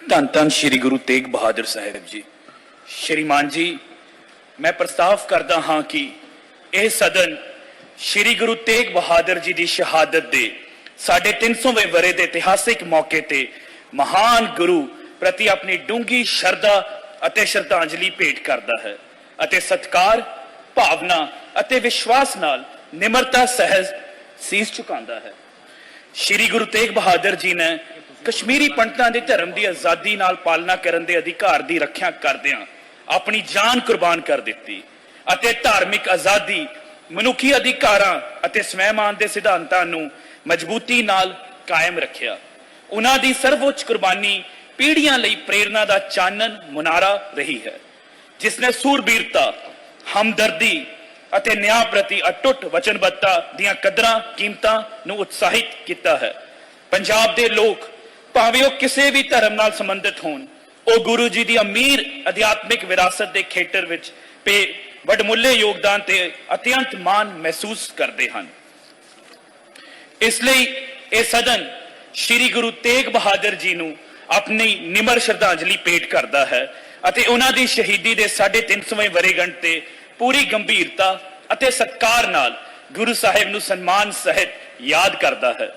ਧੰਨ ਧੰਨ ਸ੍ਰੀ ਗੁਰੂ ਤੇਗ ਬਹਾਦਰ ਸਾਹਿਬ ਜੀ। ਸ਼੍ਰੀਮਾਨ ਜੀ, ਮੈਂ ਪ੍ਰਸਤਾਵ ਕਰਦਾ ਹਾਂ ਕਿ ਇਹ ਸਦਨ ਸ੍ਰੀ ਗੁਰੂ ਤੇਗ ਬਹਾਦਰ ਜੀ ਦੀ ਸ਼ਹਾਦਤ ਦੇ ਸਾਡੇ 300ਵੇਂ ਵਰੇ ਦੇ ਇਤਿਹਾਸਿਕ ਮੌਕੇ ਤੇ ਮਹਾਨ ਗੁਰੂ ਪ੍ਰਤੀ ਆਪਣੀ ਡੂੰਗੀ ਸ਼ਰਧਾ ਅਤੇ ਸ਼ਰਧਾਂਜਲੀ ਭੇਟ ਕਰਦਾ ਹੈ ਅਤੇ ਸਤਕਾਰ, ਭਾਵਨਾ ਅਤੇ ਵਿਸ਼ਵਾਸ ਨਾਲ ਨਿਮਰਤਾ, ਸਹਿਜ ਸੀਸ ਝੁਕਾਉਂਦਾ ਹੈ। ਸ਼੍ਰੀ ਗੁਰੂ ਤੇਗ ਬਹਾਦਰ ਜੀ ਨੇ ਕਸ਼ਮੀਰੀ ਪੰਡਤਾਂ ਦੇ ਧਰਮ ਦੀ ਆਜ਼ਾਦੀ ਨਾਲ ਪਾਲਣਾ ਕਰਨ ਦੇ ਅਧਿਕਾਰ ਦੀ ਰੱਖਿਆ ਕਰਦਿਆਂ ਆਪਣੀ ਜਾਨ ਕੁਰਬਾਨ ਕਰ ਦਿੱਤੀ ਅਤੇ ਧਾਰਮਿਕ ਆਜ਼ਾਦੀ, ਮਨੁੱਖੀ ਅਧਿਕਾਰਾਂ ਅਤੇ ਸਵੈਮਾਨ ਦੇ ਸਿਧਾਂਤਾਂ ਨੂੰ ਮਜ਼ਬੂਤੀ ਨਾਲ ਕਾਇਮ ਰੱਖਿਆ। ਉਹਨਾਂ ਦੀ ਸਰਵਉੱਚ ਕੁਰਬਾਨੀ ਪੀੜ੍ਹੀਆਂ ਲਈ ਪ੍ਰੇਰਣਾ ਦਾ ਚਾਨਣ, ਮੁਨਾਰਾ ਰਹੀ ਹੈ, ਜਿਸ ਨੇ ਸੂਰਬੀਰਤਾ, ਹਮਦਰਦੀ ਅਤੇ ਨਿਆਂ ਪ੍ਰਤੀ ਅਟੁੱਟ ਵਚਨਬੱਧਤਾ ਦੀਆਂ ਕਦਰਾਂ ਕੀਮਤਾਂ ਨੂੰ ਉਤਸ਼ਾਹਿਤ ਕੀਤਾ ਹੈ। ਪੰਜਾਬ ਦੇ ਲੋਕ ਭਾਵੇਂ ਉਹ ਕਿਸੇ ਵੀ ਧਰਮ ਨਾਲ ਸੰਬੰਧਿਤ ਹੋਣ, ਉਹ ਗੁਰੂ ਜੀ ਦੀ ਅਮੀਰ ਅਧਿਆਤਮਿਕ ਵਿਰਾਸਤ ਦੇ ਖੇਤਰ ਵਿੱਚ ਪੇ ਵੱਡਮੁੱਲੇ ਯੋਗਦਾਨ ਤੇ ਅਤਿਅੰਤ ਮਾਣ ਮਹਿਸੂਸ ਕਰਦੇ ਹਨ। ਇਸ ਲਈ ਇਹ ਸਦਨ ਸ੍ਰੀ ਗੁਰੂ ਤੇਗ ਬਹਾਦਰ ਜੀ ਨੂੰ ਆਪਣੀ ਨਿਮਰ ਸ਼ਰਧਾਂਜਲੀ ਭੇਟ ਕਰਦਾ ਹੈ ਅਤੇ ਉਹਨਾਂ ਦੀ ਸ਼ਹੀਦੀ ਦੇ 350ਵੇਂ ਵਰੇਗੰਢ ਤੇ ਪੂਰੀ ਗੰਭੀਰਤਾ ਅਤੇ ਸਤਕਾਰ ਨਾਲ ਗੁਰੂ ਸਾਹਿਬ ਨੂੰ ਸਨਮਾਨ ਸਹਿਤ ਯਾਦ ਕਰਦਾ ਹੈ।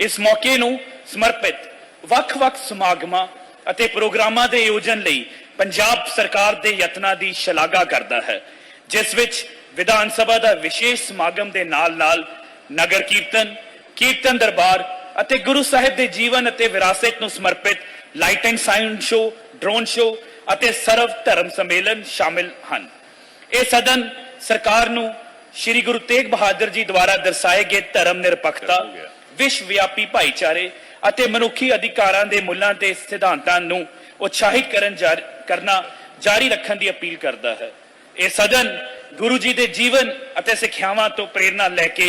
ਇਸ ਮੌਕੇ ਨੂੰ ਸਮਰਪਿਤ ਵੱਖ-ਵੱਖ ਸਮਾਗਮਾਂ ਅਤੇ ਪ੍ਰੋਗਰਾਮਾਂ ਦੇ ਆਯੋਜਨ ਲਈ ਪੰਜਾਬ ਸਰਕਾਰ ਦੇ ਯਤਨਾਂ ਦੀ ਸ਼ਲਾਘਾ ਕਰਦਾ ਹੈ ਜਿਸ ਵਿੱਚ ਵਿਧਾਨ ਸਭਾ ਦਾ ਵਿਸ਼ੇਸ਼ ਸਮਾਗਮ ਦੇ ਨਾਲ-ਨਾਲ ਨਗਰ ਕੀਰਤਨ ਕੀਰਤਨ ਦਰਬਾਰ ਅਤੇ ਗੁਰੂ ਸਾਹਿਬ ਦੇ ਜੀਵਨ ਅਤੇ ਵਿਰਾਸਤ ਨੂੰ ਸਮਰਪਿਤ light and sound show drone show ਅਤੇ ਸਰਵ ਧਰਮ ਸੰਮੇਲਨ ਸ਼ਾਮਿਲ ਹਨ। ਇਹ ਸਦਨ ਸਰਕਾਰ ਨੂੰ ਸ੍ਰੀ ਗੁਰੂ ਤੇਗ ਬਹਾਦਰ ਜੀ ਦੁਆਰਾ ਦਰਸਾਏ ਗਏ ਧਰਮ ਨਿਰਪੱਖਤਾ ਵਿਸ਼ਵ ਵਿਆਪੀ ਭਾਈਚਾਰੇ ਅਤੇ ਮਨੁੱਖੀ ਅਧਿਕਾਰਾਂ ਦੇ ਮੁੱਲਾਂ ਤੇ ਸਿਧਾਂਤਾਂ ਨੂੰ ਉਤਸ਼ਾਹਿਤ ਕਰਨ ਜਾਰੀ ਕਰਨਾ ਜਾਰੀ ਰੱਖਣ ਦੀ ਅਪੀਲ ਕਰਦਾ ਹੈ। ਇਹ ਸਦਨ ਗੁਰੂ ਜੀ ਦੇ ਜੀਵਨ ਅਤੇ ਸਿੱਖਿਆਵਾਂ ਤੋਂ ਪ੍ਰੇਰਣਾ ਲੈ ਕੇ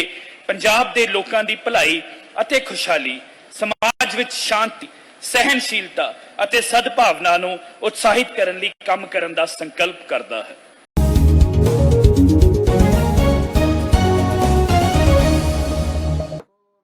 ਪੰਜਾਬ ਦੇ ਲੋਕਾਂ ਦੀ ਭਲਾਈ ਅਤੇ ਖੁਸ਼ਹਾਲੀ, ਸਮਾਜ ਵਿੱਚ ਸ਼ਾਂਤੀ ਸਹਿਨਸ਼ੀਲਤਾ ਅਤੇ ਸਦਭਾਵਨਾ ਨੂੰ ਉਤਸ਼ਾਹਿਤ ਕਰਨ ਲਈ ਕੰਮ ਕਰਨ ਦਾ ਸੰਕਲਪ ਕਰਦਾ ਹੈ।